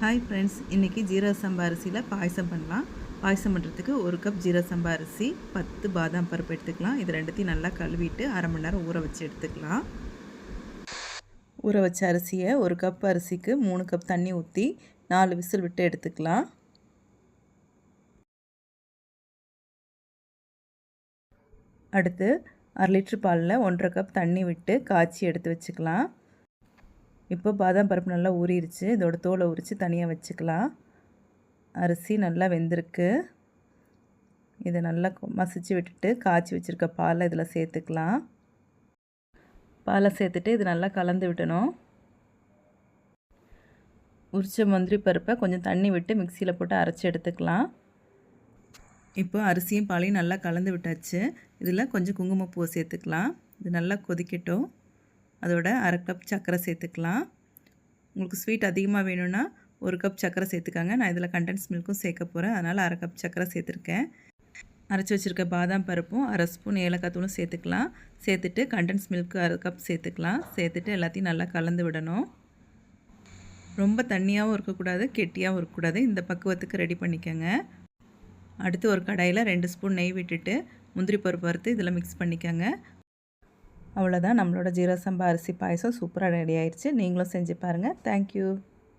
Hi friends இன்றைக்கி ஜீரக சம்பா அரிசியில் பாயசம் பண்ணலாம். பாயசம் பண்ணுறதுக்கு ஒரு கப் ஜீரா சம்பா அரிசி பத்து பாதாம் பருப்பு எடுத்துக்கலாம். இது ரெண்டுத்தையும் நல்லா கழுவிட்டு அரை மணி நேரம் ஊற வச்சு எடுத்துக்கலாம். ஊற வச்ச அரிசியை ஒரு கப் அரிசிக்கு மூணு கப் தண்ணி ஊற்றி நாலு விசில் விட்டு எடுத்துக்கலாம். அடுத்து அரை லிட்ரு பாலில் ஒன்றரை கப் தண்ணி விட்டு காய்ச்சி எடுத்து வச்சுக்கலாம். இப்போ பாதாம் பருப்பு நல்லா ஊறிடுச்சு இதோட தோலை உரித்து தனியாக வச்சுக்கலாம். அரிசி நல்லா வெந்திருக்கு. இதை நல்லா மசிச்சு விட்டுட்டு காய்ச்சி வச்சுருக்க பாலை இதில் சேர்த்துக்கலாம். பாலை சேர்த்துட்டு இது நல்லா கலந்து விட்டணும் உரிச்ச முந்திரி பருப்பை கொஞ்சம் தண்ணி விட்டு மிக்சியில் போட்டு அரைச்சி எடுத்துக்கலாம். இப்போ அரிசியும் பாலையும் நல்லா கலந்து விட்டாச்சு. இதில் கொஞ்சம் குங்குமப்பூவை சேர்த்துக்கலாம். இது நல்லா கொதிக்கட்டும். அதோட அரை கப் சர்க்கரை சேர்த்துக்கலாம். உங்களுக்கு ஸ்வீட் அதிகமாக வேணும்னா ஒரு கப் சர்க்கரை சேர்த்துக்காங்க. நான் இதில் கண்டென்ஸ் மில்க்கும் சேர்க்க போகிறேன் அதனால் அரை கப் சர்க்கரை சேர்த்துருக்கேன். அரைச்சி வச்சுருக்க பாதாம் பருப்பும் அரை ஸ்பூன் ஏலக்காய் தூளும் சேர்த்துக்கலாம். சேர்த்துட்டு கண்டென்ஸ் மில்க்கு அரை கப் சேர்த்துக்கலாம். சேர்த்துட்டு எல்லாத்தையும் நல்லா கலந்து விடணும். ரொம்ப தண்ணியாகவும் இருக்கக்கூடாது கெட்டியாகவும் இருக்கக்கூடாது. இந்த பக்குவத்துக்கு ரெடி பண்ணிக்கோங்க. அடுத்து ஒரு கடாயில் ரெண்டு ஸ்பூன் நெய் விட்டுட்டு முந்திரி பருப்பு வறுத்து இதில் மிக்ஸ் பண்ணிக்கோங்க. அவ்வளோதான் நம்மளோட ஜீரசம்பா அரிசி பாயசம் சூப்பராக ரெடி ஆயிடுச்சு நீங்களும் செஞ்சு பாருங்கள் தேங்க்யூ